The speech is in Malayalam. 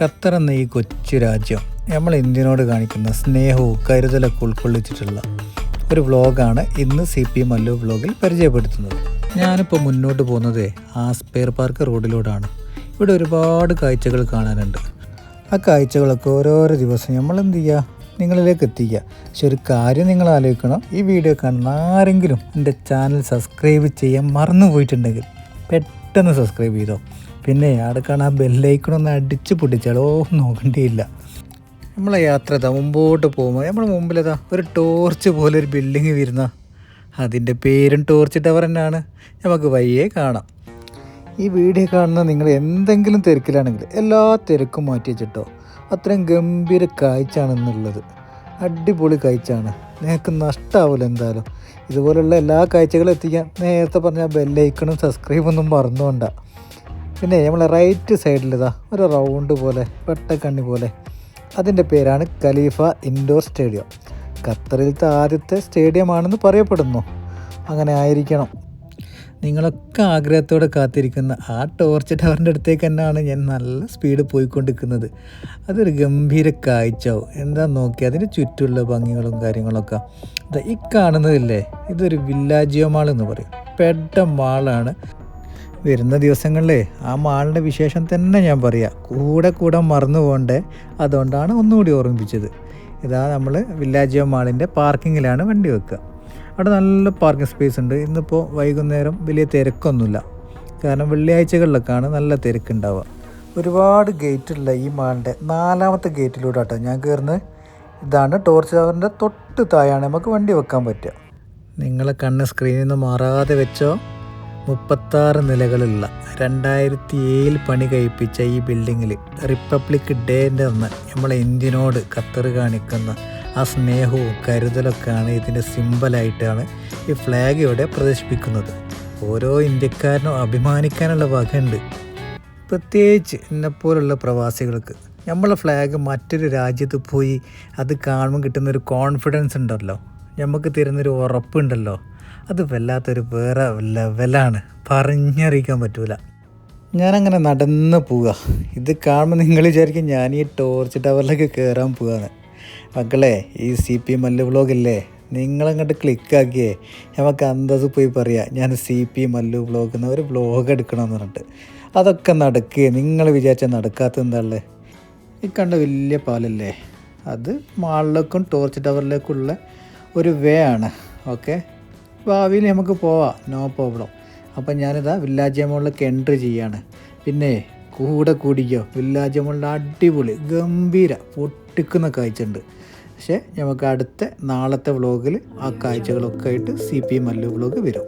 ഖത്തർ എന്ന ഈ കൊച്ചു രാജ്യം നമ്മൾ ഇന്ത്യനോട് കാണിക്കുന്ന സ്നേഹവും കരുതലൊക്കെ ഉൾക്കൊള്ളിച്ചിട്ടുള്ള ഒരു വ്ളോഗാണ് ഇന്ന് സി പി മല്ലു വ്ളോഗിൽ പരിചയപ്പെടുത്തുന്നത്. ഞാനിപ്പോൾ മുന്നോട്ട് പോകുന്നത് ആസ്പെയർ പാർക്ക് റോഡിലൂടെയാണ് ഇവിടെ ഒരുപാട് കാഴ്ചകൾ കാണാനുണ്ട്. ആ കാഴ്ചകളൊക്കെ ഓരോരോ ദിവസം നമ്മൾ എന്ത് ചെയ്യുക? നിങ്ങളിലേക്ക് എത്തിക്കുക. പക്ഷെ ഒരു കാര്യം നിങ്ങൾ ആലോചിക്കണം. ഈ വീഡിയോ കാണുന്ന ആരെങ്കിലും എന്റെ ചാനൽ സബ്സ്ക്രൈബ് ചെയ്യാൻ മറന്നു പോയിട്ടുണ്ടെങ്കിൽ പെട്ടെന്ന് സബ്സ്ക്രൈബ് ചെയ്തോ. പിന്നെ അടുക്കാണ് ആ ബെല്ലൈക്കണൊന്ന് അടിച്ച് പൊട്ടിച്ചാലോ നോക്കണ്ടിയില്ല. നമ്മളെ യാത്ര ഇതാ മുമ്പോട്ട് പോകുമ്പോൾ നമ്മൾ മുമ്പിലതാ ഒരു ടോർച്ച് പോലെ ഒരു ബിൽഡിങ് വരുന്ന അതിന്റെ പേരും ടോർച്ച് ടവർ തന്നെയാണ്. നമുക്ക് വയ്യേ കാണാം. ഈ വീഡിയോ കാണുന്ന നിങ്ങൾ എന്തെങ്കിലും തിരക്കിലാണെങ്കിൽ എല്ലാ തിരക്കും മാറ്റി വെച്ചിട്ടോ. അത്രയും ഗംഭീര കാഴ്ചയാണെന്നുള്ളത്. അടിപൊളി കാഴ്ചയാണ്. നിങ്ങൾക്ക് നഷ്ടമാവില്ല എന്തായാലും. ഇതുപോലുള്ള എല്ലാ കാഴ്ചകളും എത്തിക്കാൻ നേരത്തെ പറഞ്ഞ ബെല്ലൈക്കണും സബ്സ്ക്രൈബൊന്നും മറന്നുകൊണ്ടാണ് മറന്നുകൊണ്ട. പിന്നെ നമ്മൾ റൈറ്റ് സൈഡിലിതാ ഒരു റൗണ്ട് പോലെ വെട്ടക്കണ്ണി പോലെ. അതിന്റെ പേരാണ് ഖലീഫ ഇൻഡോർ സ്റ്റേഡിയം ഖത്തറിലത്തെ ആദ്യത്തെ സ്റ്റേഡിയമാണെന്ന് പറയപ്പെടുന്നു. അങ്ങനെ ആയിരിക്കണം. നിങ്ങളൊക്കെ ആഗ്രഹത്തോടെ കാത്തിരിക്കുന്ന ആ ടോർച്ച് ടവറിന്റെ അടുത്തേക്ക് തന്നെയാണ് ഞാൻ നല്ല സ്പീഡ് പോയിക്കൊണ്ടിരിക്കുന്നത്. അതൊരു ഗംഭീര കാഴ്ചയാവും. എന്താ നോക്കി അതിന്റെ ചുറ്റുമുള്ള ഭംഗികളും കാര്യങ്ങളൊക്കെ. ഈ കാണുന്നതില്ലേ ഇതൊരു വില്ലാജിയോ മാൾ എന്ന് പറയും. പെട്ട മാളാണ് വരുന്ന ദിവസങ്ങളിലേ ആ മാളിന്റെ വിശേഷം തന്നെ ഞാൻ പറയാം. കൂടെ കൂടെ മറന്നു പോകണ്ടേ. അതുകൊണ്ടാണ് ഒന്നുകൂടി ഓർമ്മിപ്പിച്ചത്. ഇതാ നമ്മൾ വില്ലാജിയോ മാളിന്റെ പാർക്കിങ്ങിലാണ് വണ്ടി വെക്കുക. അവിടെ നല്ല പാർക്കിംഗ് സ്പേസ് ഉണ്ട്. ഇന്നിപ്പോൾ വൈകുന്നേരം വലിയ തിരക്കൊന്നുമില്ല. കാരണം വെള്ളിയാഴ്ചകളിലൊക്കെയാണ് നല്ല തിരക്കുണ്ടാവുക. ഒരുപാട് ഗേറ്റുള്ള ഈ മാളിന്റെ നാലാമത്തെ ഗേറ്റിലൂടെ കേട്ടോ ഞാൻ കയറുന്നത്. ഇതാണ് ടോർച്ച് ടവറിന്റെ തൊട്ട് താഴെയാണ് നമുക്ക് വണ്ടി വെക്കാൻ പറ്റുക. നിങ്ങളെ കണ്ണ് സ്ക്രീനിൽ നിന്ന് മാറാതെ വെച്ചോ. മുപ്പത്താറ് നിലകളുള്ള രണ്ടായിരത്തി ഏഴിൽ പണി കഴിപ്പിച്ച ഈ ബിൽഡിങ്ങിൽ റിപ്പബ്ലിക് ഡേന്റെ അന്ന് നമ്മളെ ഇന്ത്യനോട് ഖത്തർ കാണിക്കുന്ന ആ സ്നേഹവും കരുതലൊക്കെയാണ് ഇതിന്റെ സിമ്പലായിട്ടാണ് ഈ ഫ്ലാഗ് ഇവിടെ പ്രദർശിപ്പിക്കുന്നത്. ഓരോ ഇന്ത്യക്കാരനും അഭിമാനിക്കാനുള്ള വകയുണ്ട്. പ്രത്യേകിച്ച് എന്നെപ്പോലുള്ള പ്രവാസികൾക്ക്. നമ്മളെ ഫ്ലാഗ് മറ്റൊരു രാജ്യത്ത് പോയി അത് കാണുമ്പോൾ കിട്ടുന്നൊരു കോൺഫിഡൻസ് ഉണ്ടല്ലോ. നമുക്ക് തരുന്നൊരു ഉറപ്പുണ്ടല്ലോ. അത് വല്ലാത്തൊരു വേറെ ലെവലാണ് പറഞ്ഞറിയിക്കാൻ പറ്റൂല. ഞാനങ്ങനെ നടന്ന് പോവുക ഇത് കാണുമ്പോൾ നിങ്ങൾ വിചാരിക്കും ഞാൻ ഈ ടോർച്ച് ടവറിലേക്ക് കയറാൻ പോവാന്ന്. മക്കളെ ഈ സി പി മല്ല് വ്ളോഗില്ലേ നിങ്ങളങ്ങോട്ട് ക്ലിക്കാക്കിയേ നമുക്ക് അന്തസ് പോയി പറയാം ഞാൻ സി പി മല്ലു വ്ളോഗ് എന്ന ഒരു വ്ളോഗ് എടുക്കണമെന്ന് പറഞ്ഞിട്ട്. അതൊക്കെ നടക്കുക നിങ്ങൾ വിചാരിച്ചാൽ നടക്കാത്ത എന്താണല്ലേ ഈ കണ്ട വലിയ പാലല്ലേ? അത് മാളിലേക്കും ടോർച്ച് ടവറിലേക്കുള്ള ഒരു വേ ആണ്. ഓക്കെ ഭാവിയിൽ നമുക്ക് പോവാം. നോ പ്രോബ്ലം അപ്പം ഞാനിതാ വില്ലാജ് മോളിലൊക്കെ എൻട്രി ചെയ്യാണ്. പിന്നെ കൂടെ കൂടിക്കോ? വില്ലാജ് മോളിന്റെ അടിപൊളി ഗംഭീര പൊട്ടിക്കുന്ന കാഴ്ച ഉണ്ട് പക്ഷേ നമുക്ക് അടുത്ത നാളത്തെ വ്ളോഗിൽ ആ കാഴ്ചകളൊക്കെ ആയിട്ട് സി പി മല്ലു വ്ളോഗ് വരും.